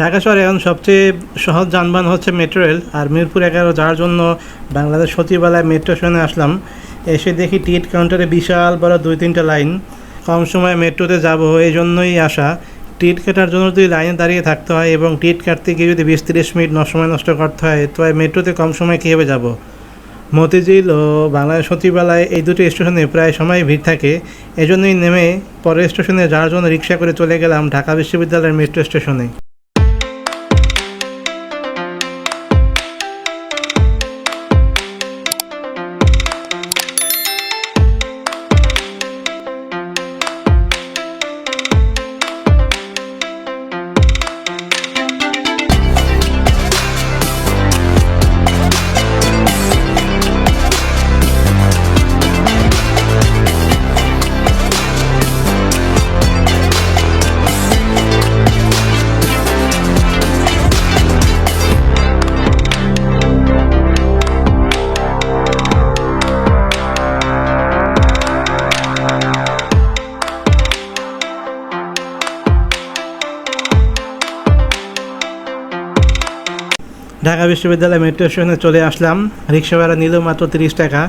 ঢাকা শহরে এখন সবচেয়ে সহজ যানবাহন হচ্ছে মেট্রো রেল আর মিরপুর এগারো যাওয়ার জন্য বাংলাদেশ সচিবালয় মেট্রো স্টেশনে আসলাম। এসে দেখি টিকিট কাউন্টারে বিশাল বড় দুই তিনটা লাইন কম সময়ে মেট্রোতে যাব, এই জন্যই আসা। টিকিট কাটার জন্য যদি লাইনে দাঁড়িয়ে থাকতে হয় এবং টিকিট কাটতে গিয়ে যদি বিশ তিরিশ মিনিট ন সময় নষ্ট করতে হয়, তো মেট্রোতে কম সময় কীভাবে যাব? মতিঝিল ও বাংলাদেশ সচিবালয় এই দুটি স্টেশনে প্রায় সময় ভিড় থাকে। এজন্যই নেমে পরের স্টেশনে যাওয়ার জন্য রিক্সা করে চলে গেলাম ঢাকা বিশ্ববিদ্যালয়ের মেট্রো স্টেশনে ঢাকা বিশ্ববিদ্যালয় মেট্রো স্টেশনে চলে আসলাম। রিক্সা ভাড়া নিল মাত্র তিরিশ টাকা।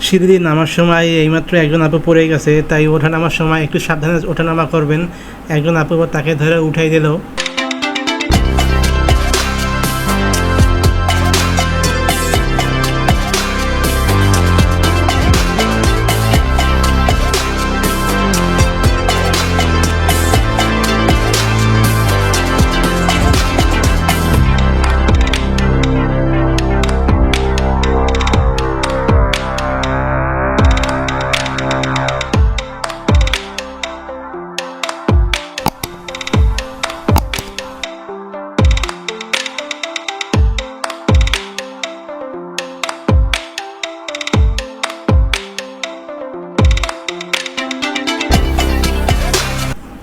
সিঁড়ি নামার সময় এইমাত্র একজন আপু পড়ে গেছে, তাই ওঠা নামার সময় একটু সাবধানে ওঠা নামা করবেন। একজন আপু তাকে ধরে উঠাই দিল।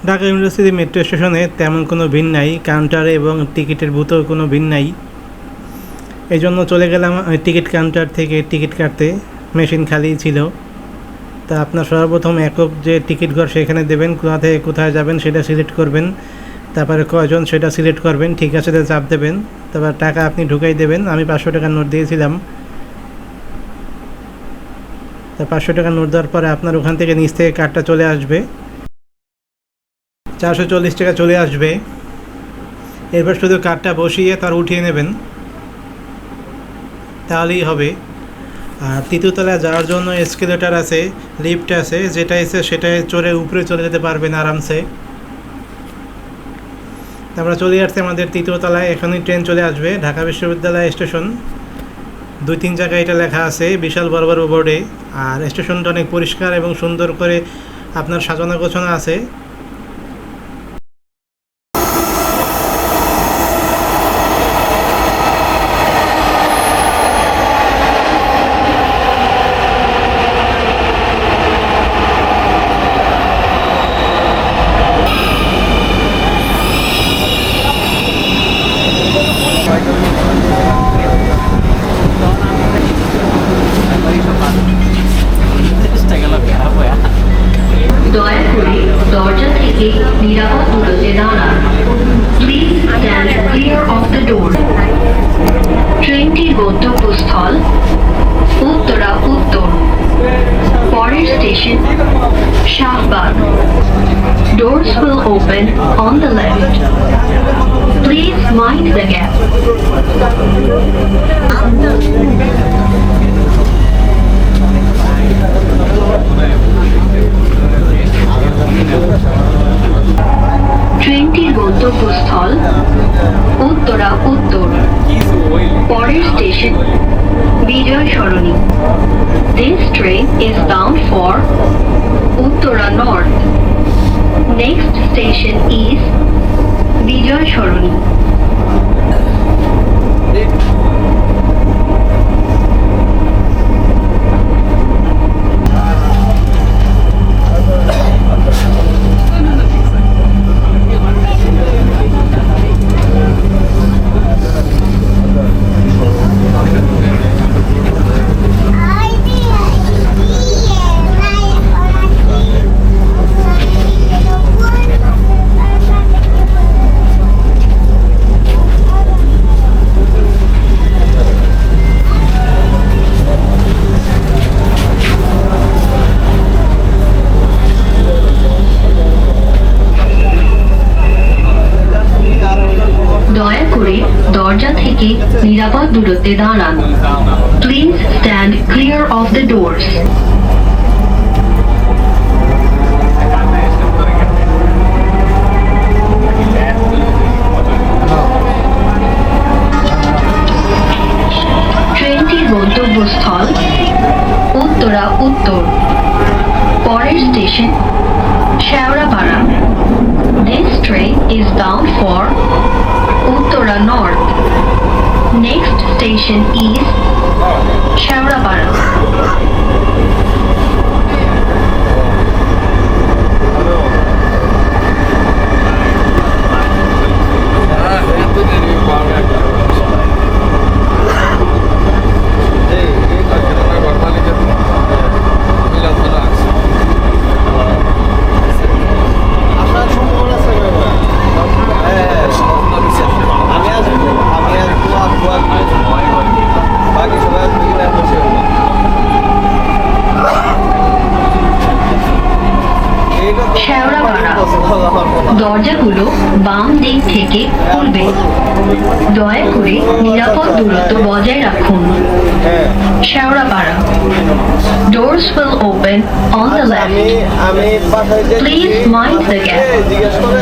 ঢাকা ইউনিভার্সিটি মেট্রো স্টেশনে তেমন কোনো ভিড় নাই, কাউন্টারে এবং টিকিটের বুথেও কোনো ভিড় নাই। এই জন্য চলে গেলাম টিকিট কাউন্টার থেকে টিকিট কাটতে। মেশিন খালি ছিল। তা আপনার সর্বপ্রথম একক যে টিকিট ঘর সেখানে দেবেন, কোথা থেকে কোথায় যাবেন সেটা সিলেক্ট করবেন। তারপরে কয়জন সেটা সিলেক্ট করবেন, ঠিক আছে চাপ দেবেন। তারপর টাকা আপনি ঢুকাই দেবেন, আমি পাঁচশো টাকার নোট দিয়েছিলাম। তা পাঁচশো টাকার নোট দেওয়ার পরে আপনার ওখান থেকে নিচ থেকে কার্ডটা চলে আসবে। চারশো চল্লিশ টাকা চলে আসবে। এরপর শুধু কার্ডটা বসিয়ে তার উঠিয়ে নেবেন। তাহলেই হবে। আর তৃতীয়তলায় যাওয়ার জন্য এসকেলেটার আছে লিফট আছে, যেটা এসে সেটায় চড়ে উপরে চলে যেতে পারবেন আরামসে। আমরা চলে আসছি আমাদের তৃতীয়তলায় এখনই ট্রেন চলে আসবে, ঢাকা বিশ্ববিদ্যালয় স্টেশন দুই তিন জায়গায় এটা লেখা আছে, বিশাল বড় বড় বোর্ডে আর স্টেশনটা অনেক পরিষ্কার এবং সুন্দর করে আপনার সাজানো গোছানো আছে। Shahbag Doors will open on the left. Please mind the gap. ট্রেনটির গন্তব্যস্থল উত্তরা উত্তর পরের station Bijoy Sarani This train is bound for Uttara North. Next station is Bijoy Sharoni. নিরাপদ দূরত্বে দাঁড়ান please stand clear of the doors ট্রেনটির গন্তব্যস্থল উত্তরা উত্তর। পরের station Shewrapara This train is bound for station is Shaurapara. দিক থেকে খুলবে দয়া করে নিরাপদ দূরত্ব বজায় রাখুন। Shewrapara. Doors will open on the আমি left. Please mind the gap. জিজ্ঞেস করে।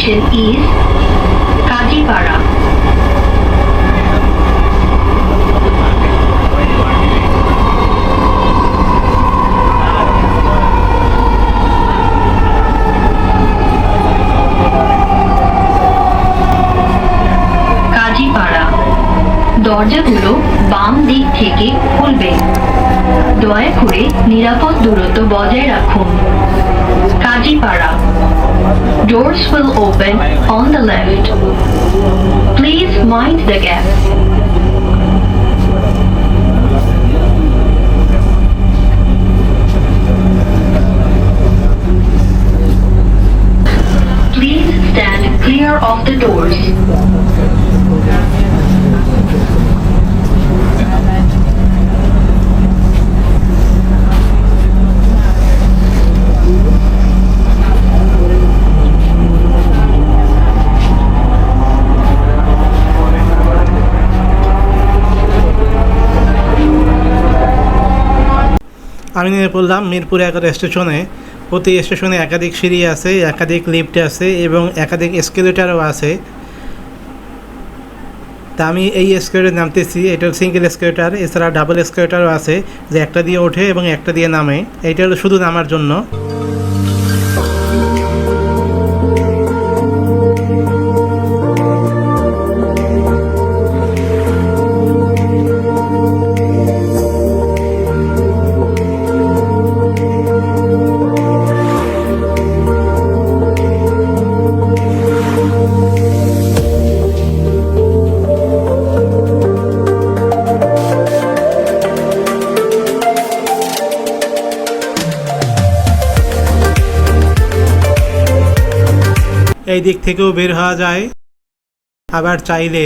Next station is Kajipara. দরজাগুলো বাম দিক থেকে খুলবে। দয়া করে নিরাপদ দূরত্ব বজায় রাখুন। Kajipara. Doors will open on the left. Please mind the gap. Please stand clear of the doors. আমি নেমে পড়লাম মিরপুর এগারো স্টেশনে। প্রতি স্টেশনে একাধিক সিঁড়ি আছে, একাধিক লিফট আছে এবং একাধিক এসকেলেটারও আছে। তা আমি এই এসকেলেটার নামতেছি, এটা সিঙ্গেল এসকেলেটার, এছাড়া ডাবল এসকেলেটারও আছে যে একটা দিয়ে ওঠে এবং একটা দিয়ে নামে। এটা হলো শুধু নামার জন্য। এই দিক থেকেও বের হওয়া যায়। আবার চাইলে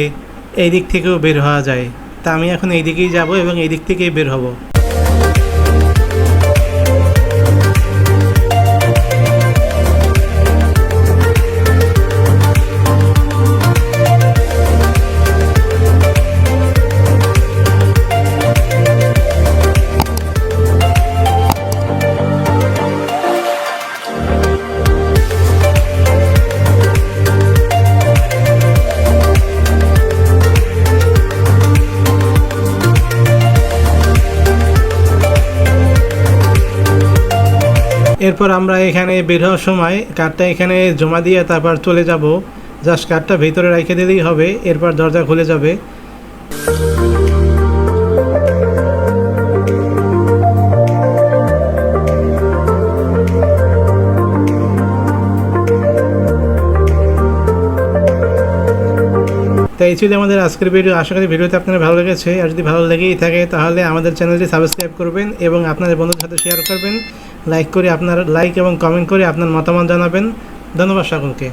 এই দিক থেকেও বের হওয়া যায়। তা আমি এখন এই দিকেই যাব এবং এই দিক থেকেই বের হব। এরপর আমরা এখানে বের হওয়ার সময় কার্ডটা এখানে জমা দিয়ে তারপর চলে যাব। জাস্ট কার্ডটা ভিতরে রেখে দিলেই হবে, এরপর দরজা খুলে যাবে। তাই এই ছিল আমাদের আজকের ভিডিও আশা করি ভিডিওতে আপনার ভালো লেগেছে। আর যদি ভালো লেগেই থাকে, তাহলে আমাদের চ্যানেলটি সাবস্ক্রাইব করবেন এবং আপনাদের বন্ধুদের সাথে শেয়ার করবেন। লাইক করে আপনার লাইক এবং কমেন্ট করে আপনার মতামত জানাবেন। ধন্যবাদ সকলকে।